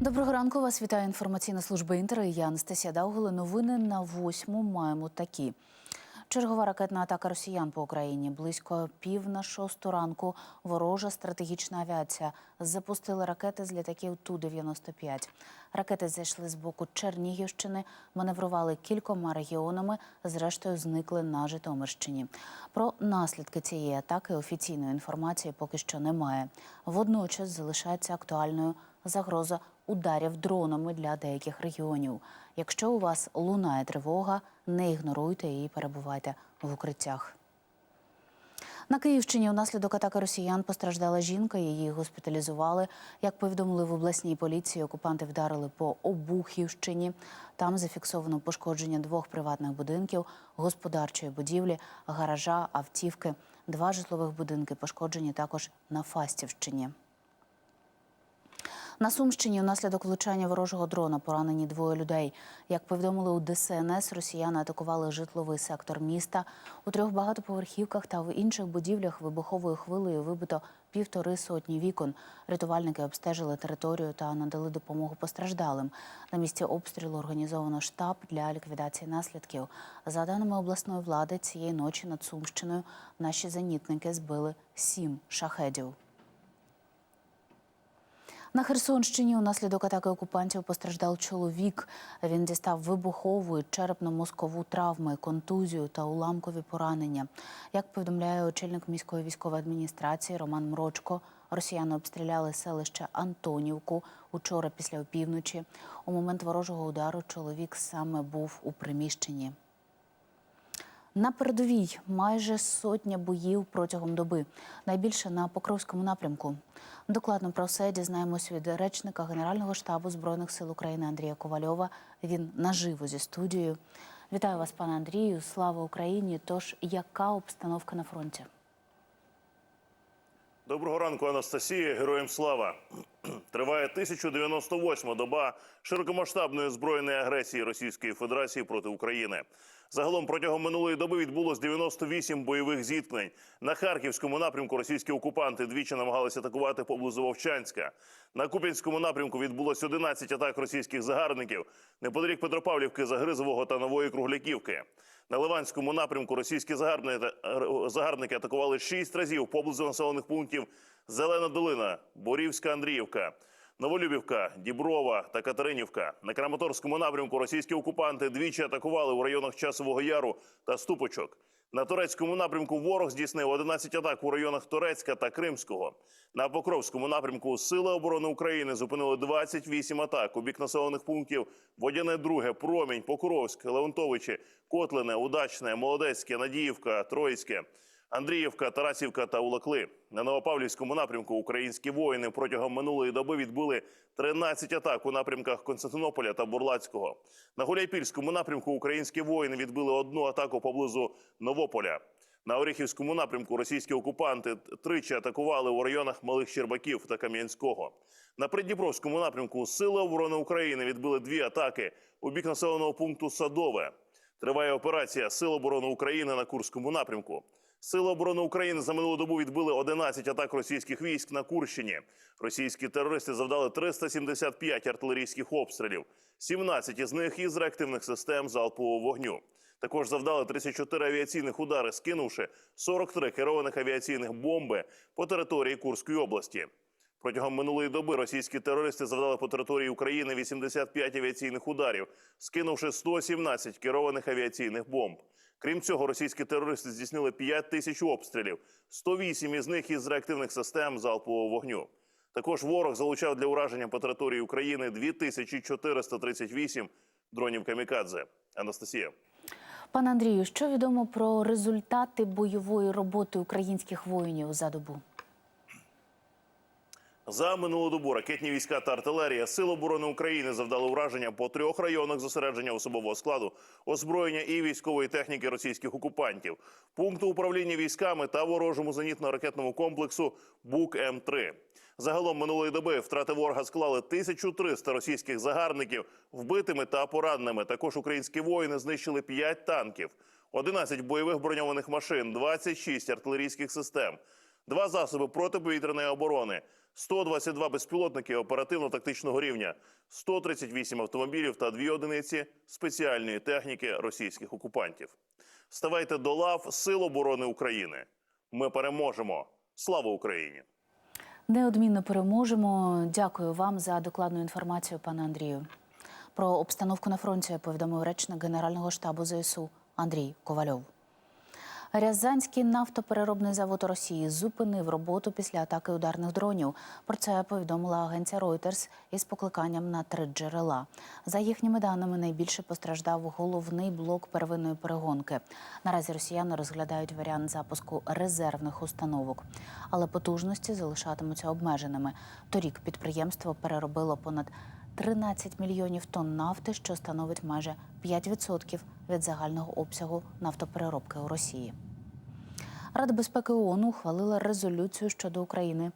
Доброго ранку. Вас вітає інформаційна служба Інтер. Я Анастасія Даугли. Новини на восьму маємо такі. Чергова ракетна атака росіян по Україні близько пів на шосту ранку. Ворожа стратегічна авіація запустила ракети з літаків Ту-95. Ракети зайшли з боку Чернігівщини, маневрували кількома регіонами, зрештою зникли на Житомирщині. Про наслідки цієї атаки офіційної інформації поки що немає. Водночас залишається актуальною загроза ударів дронами для деяких регіонів. Якщо у вас лунає тривога, не ігноруйте і перебувайте в укриттях. На Київщині внаслідок атаки росіян постраждала жінка. Її госпіталізували. Як повідомили в обласній поліції, окупанти вдарили по Обухівщині. Там зафіксовано пошкодження двох приватних будинків, господарчої будівлі, гаража, автівки. Два житлових будинки пошкоджені також на Фастівщині. На Сумщині внаслідок влучання ворожого дрона поранені двоє людей. Як повідомили у ДСНС, росіяни атакували житловий сектор міста. У трьох багатоповерхівках та в інших будівлях вибуховою хвилею вибито півтори сотні вікон. Рятувальники обстежили територію та надали допомогу постраждалим. На місці обстрілу організовано штаб для ліквідації наслідків. За даними обласної влади, цієї ночі над Сумщиною наші зенітники збили сім шахедів. На Херсонщині унаслідок атаки окупантів постраждав чоловік. Він дістав вибухову і черепно-мозкову травми, контузію та уламкові поранення. Як повідомляє очільник міської військової адміністрації Роман Мрочко, росіяни обстріляли селище Антонівку учора після опівночі. У момент ворожого удару чоловік саме був у приміщенні. На передовій майже сотня боїв протягом доби. Найбільше на Покровському напрямку. Докладно про все дізнаємось від речника Генерального штабу Збройних сил України Андрія Ковальова. Він наживо зі студією. Вітаю вас, пане Андрію. Слава Україні! Тож яка обстановка на фронті? Доброго ранку, Анастасія. Героям слава. Триває 1098 доба широкомасштабної збройної агресії Російської Федерації проти України. Загалом протягом минулої доби відбулось 98 бойових зіткнень. На харківському напрямку російські окупанти двічі намагалися атакувати поблизу Вовчанська. На Куп'янському напрямку відбулось 11 атак російських загарбників неподалік Петропавлівки, Загризового та Нової Кругляківки. На Ливанському напрямку російські загарбники, атакували шість разів поблизу населених пунктів Зелена Долина, Борівська Андріївка, Новолюбівка, Діброва та Катеринівка. На Краматорському напрямку російські окупанти двічі атакували у районах Часового Яру та Ступочок. На турецькому напрямку ворог здійснив 11 атак у районах Турецька та Кримського. На Покровському напрямку Сили оборони України зупинили 28 атак у бік населених пунктів Водяне Друге, Промінь, Покровськ, Леонтовичі, Котлине, Удачне, Молодецьке, Надіївка, Троїцьке. Андріївка, Тарасівка та Улакли на Новопавлівському напрямку українські воїни протягом минулої доби відбили 13 атак у напрямках Константинополя та Бурлацького. На Гуляйпільському напрямку українські воїни відбили одну атаку поблизу Новополя. На Оріхівському напрямку російські окупанти тричі атакували у районах Малих Щербаків та Кам'янського. На Придніпровському напрямку Сили оборони України відбили дві атаки у бік населеного пункту Садове. Триває операція Сил оборони України на Курському напрямку. Сили оборони України за минулу добу відбили 11 атак російських військ на Курщині. Російські терористи завдали 375 артилерійських обстрілів, 17 із них із реактивних систем залпового вогню. Також завдали 34 авіаційних удари, скинувши 43 керованих авіаційних бомби по території Курської області. Протягом минулої доби російські терористи завдали по території України 85 авіаційних ударів, скинувши 117 керованих авіаційних бомб. Крім цього, російські терористи здійснили 5 тисяч обстрілів, 108 із них із реактивних систем залпового вогню. Також ворог залучав для ураження по території України 2438 дронів камікадзе. Анастасія. Пане Андрію, що відомо про результати бойової роботи українських воїнів за добу? За минулу добу ракетні війська та артилерія Сил оборони України завдали ураження по трьох районах зосередження особового складу, озброєння і військової техніки російських окупантів, пункту управління військами та ворожому зенітно-ракетному комплексу БУК М3. Загалом минулої доби втрати ворога склали 1300 російських загарбників вбитими та пораненими. Також українські воїни знищили 5 танків, 11 бойових броньованих машин, 26 артилерійських систем. Два засоби протиповітряної оборони, 122 безпілотники оперативно-тактичного рівня, 138 автомобілів та дві одиниці спеціальної техніки російських окупантів. Ставайте до лав Сил оборони України. Ми переможемо. Слава Україні! Неодмінно переможемо. Дякую вам за докладну інформацію, пане Андрію. Про обстановку на фронті повідомив речник Генерального штабу ЗСУ Андрій Ковальов. Рязанський нафтопереробний завод Росії зупинив роботу після атаки ударних дронів. Про це повідомила агенція Reuters із покликанням на три джерела. За їхніми даними, найбільше постраждав головний блок первинної перегонки. Наразі росіяни розглядають варіант запуску резервних установок, але потужності залишатимуться обмеженими. Торік підприємство переробило понад 13 мільйонів тонн нафти, що становить майже 5% від загального обсягу нафтопереробки у Росії. Рада безпеки ООН ухвалила резолюцію щодо України,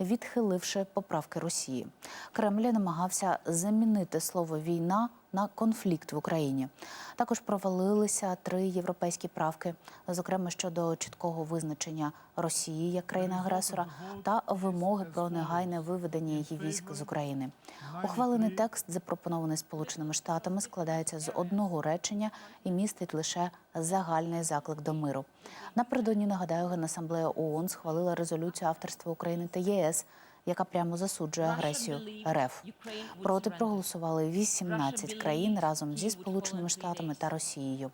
відхиливши поправки Росії. Кремль намагався замінити слово війна на конфлікт в Україні. Також провалилися три європейські правки, зокрема щодо чіткого визначення Росії як країни-агресора та вимоги про негайне виведення її військ з України. Ухвалений текст, запропонований Сполученими Штатами, складається з одного речення і містить лише загальний заклик до миру. Напередодні нагадаю, Генасамблея ООН схвалила резолюцію авторства України та єС, яка прямо засуджує агресію РФ. Проти проголосували 18 країн разом зі Сполученими Штатами та Росією.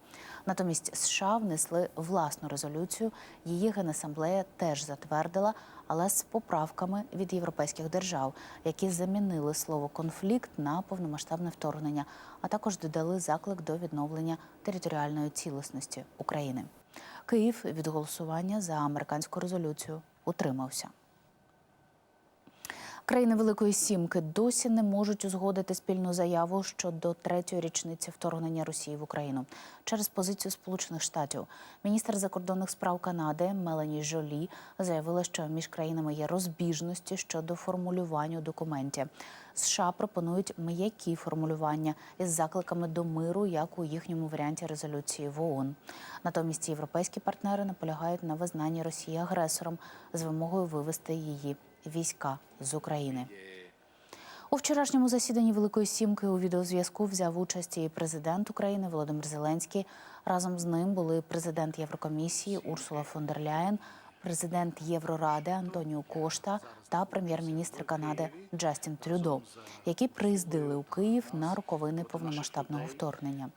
Натомість США внесли власну резолюцію. Її генасамблея теж затвердила, але з поправками від європейських держав, які замінили слово конфлікт на повномасштабне вторгнення, а також додали заклик до відновлення територіальної цілісності України. Київ від голосування за американську резолюцію утримався. Країни Великої Сімки досі не можуть узгодити спільну заяву щодо третьої річниці вторгнення Росії в Україну через позицію Сполучених Штатів. Міністр закордонних справ Канади Мелані Жолі заявила, що між країнами є розбіжності щодо формулювання у документі. США пропонують м'які формулювання із закликами до миру, як у їхньому варіанті резолюції в ООН. Натомість європейські партнери наполягають на визнанні Росії агресором з вимогою вивести її війська з України. У вчорашньому засіданні Великої Сімки у відеозв'язку взяв участь і президент України Володимир Зеленський. Разом з ним були президент Єврокомісії Урсула фон дер Ляєн, президент Євроради Антоніо Кошта та прем'єр-міністр Канади Джастін Трюдо, які приїздили у Київ на роковини повномасштабного вторгнення.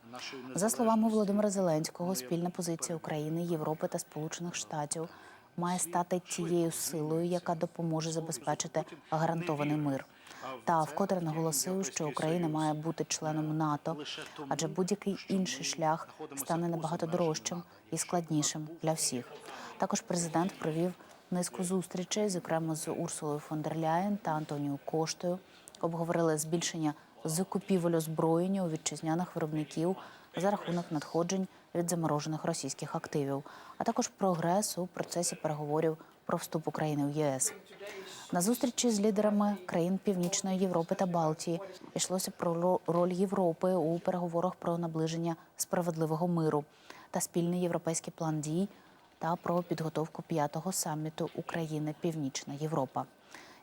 За словами Володимира Зеленського, спільна позиція України, Європи та Сполучених Штатів має стати тією силою, яка допоможе забезпечити гарантований мир. Та вкотре наголосив, що Україна має бути членом НАТО, адже будь-який інший шлях стане набагато дорожчим і складнішим для всіх. Також президент провів низку зустрічей, зокрема з Урсулою фон дер Ляєн та Антоніо Коштою. Обговорили збільшення закупівель озброєння у вітчизняних виробників за рахунок надходжень від заморожених російських активів, а також прогрес у процесі переговорів про вступ України в ЄС. На зустрічі з лідерами країн Північної Європи та Балтії йшлося про роль Європи у переговорах про наближення справедливого миру та спільний європейський план дій та про підготовку п'ятого саміту України Північна Європа.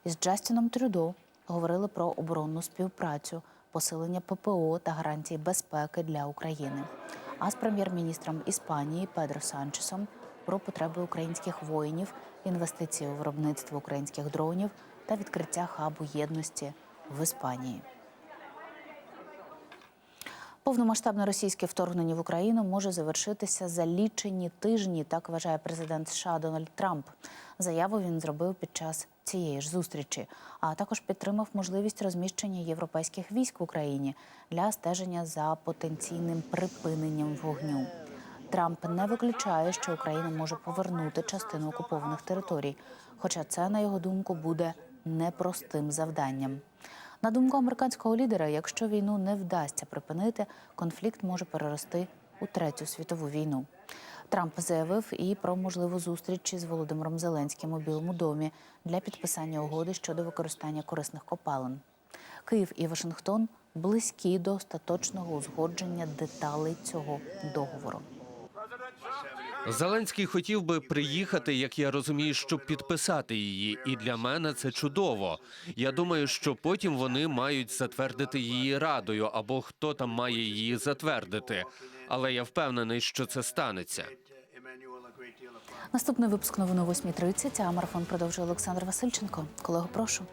Із Джастіном Трюдо говорили про оборонну співпрацю, посилення ППО та гарантії безпеки для України. А з прем'єр-міністром Іспанії Педро Санчесом про потреби українських воїнів, інвестиції у виробництво українських дронів та відкриття хабу єдності в Іспанії. Повномасштабне російське вторгнення в Україну може завершитися за лічені тижні, так вважає президент США Дональд Трамп. Заяву він зробив під час цієї ж зустрічі, а також підтримав можливість розміщення європейських військ в Україні для стеження за потенційним припиненням вогню. Трамп не виключає, що Україна може повернути частину окупованих територій, хоча це, на його думку, буде непростим завданням. На думку американського лідера, якщо війну не вдасться припинити, конфлікт може перерости у третю світову війну. Трамп заявив і про можливу зустріч із Володимиром Зеленським у Білому домі для підписання угоди щодо використання корисних копалин. Київ і Вашингтон близькі до остаточного узгодження деталей цього договору. Зеленський хотів би приїхати, як я розумію, щоб підписати її, і для мене це чудово. Я думаю, що потім вони мають затвердити її радою, або хто там має її затвердити. Але я впевнений, що це станеться. Наступний випуск новин о 8.30, а марафон продовжує Олександр Васильченко. Колего, прошу.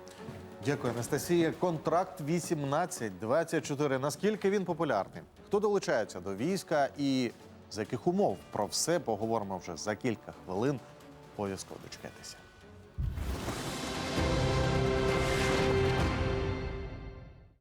Дякую, Анастасія. Контракт 18-24. Наскільки він популярний? Хто долучається до війська і за яких умов? Про все поговоримо вже за кілька хвилин. Обов'язково дочекайтеся.